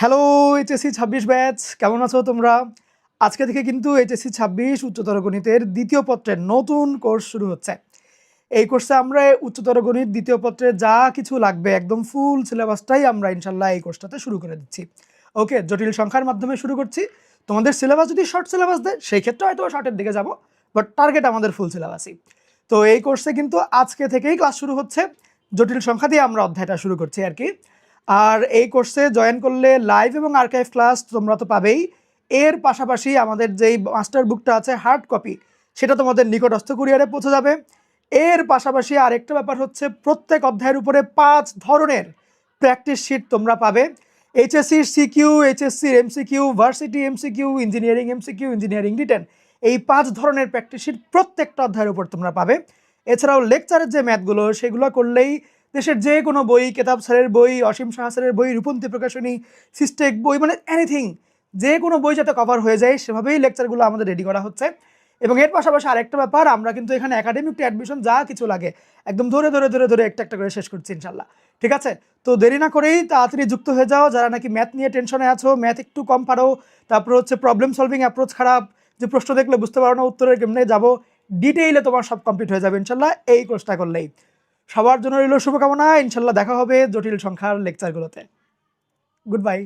Hello HSC ছাব্বিশ batch কেমন আছো তোমরা? আজকে থেকে কিন্তু এইচএসসি ছাব্বিশ উচ্চতর গণিতের দ্বিতীয় পত্রের নতুন কোর্স শুরু হচ্ছে। এই কোর্সে আমরা উচ্চতর গণিত দ্বিতীয় পত্রে যা কিছু লাগবে একদম ফুল সিলেবাসটাই আমরা ইনশাল্লাহ এই কোর্সটাতে শুরু করে দিচ্ছি। ওকে, জটিল সংখ্যার মাধ্যমে শুরু করছি। তোমাদের সিলেবাস যদি শর্ট সিলেবাস দেয়, সেই ক্ষেত্রে হয়তো শর্টের দিকে যাব, বাট টার্গেট আমাদের ফুল সিলেবাসই। তো এই কোর্সে কিন্তু আজকে থেকেই ক্লাস শুরু হচ্ছে। জটিল সংখ্যা দিয়ে আমরা অধ্যায়টা শুরু করছি আর কি। আর এই কোর্সে জয়েন করলে লাইভ এবং আর্কাইভ ক্লাস তোমরা তো পাবেই। এর পাশাপাশি আমাদের যেই মাস্টার বুকটা আছে হার্ড কপি সেটা তোমাদের নিকটস্থ কুরিয়ারে পৌঁছে যাবে। এর পাশাপাশি আরেকটা ব্যাপার হচ্ছে, প্রত্যেক অধ্যায়ের উপরে পাঁচ ধরনের প্র্যাকটিস শিট তোমরা পাবে। এইচএসসির CQ এইচএসসির MCQ varsity MCQ engineering MCQ engineering written এই পাঁচ ধরনের প্র্যাকটিস শিট প্রত্যেকটা অধ্যায়ের উপর তোমরা পাবে। এছাড়াও লেকচারের যে ম্যাথগুলো সেগুলো করলেই দেশের যে কোনো বই, কেতাব স্যারের বই, অসীম শাহ স্যারের বই, রূপন্তী প্রকাশনী, সিস্টেক বই মানে এনিথিং যে কোনো বই যাতে কভার হয়ে যায়, সেভাবেই লেকচারগুলো আমাদের রেডি করা হচ্ছে। এবং এর পাশাপাশি আরেকটা ব্যাপার, আমরা কিন্তু এখানে একাডেমিক অ্যাডমিশন যা কিছু লাগে, একদম ধরে ধরে ধরে ধরে একটা একটা করে শেষ করছি ইনশাল্লাহ ঠিক আছে? তো দেরি না করেই তাড়াতাড়ি যুক্ত হয়ে যাও, যারা নাকি ম্যাথ নিয়ে টেনশনে আছো ম্যাথ একটু কম পারো, তারপর হচ্ছে প্রবলেম সলভিং অ্যাপ্রোচ খারাপ, যে প্রশ্ন দেখলে বুঝতে পারো না, উত্তরের কেমনে যাব ডিটেইলে তোমার সব কমপ্লিট হয়ে যাবে ইনশাল্লাহ এই কোর্সটা করলেই। সবার জন্য রইল শুভকামনা। ইনশাল্লাহ দেখা হবে জটিল সংখ্যার লেকচারগুলোতে গুড বাই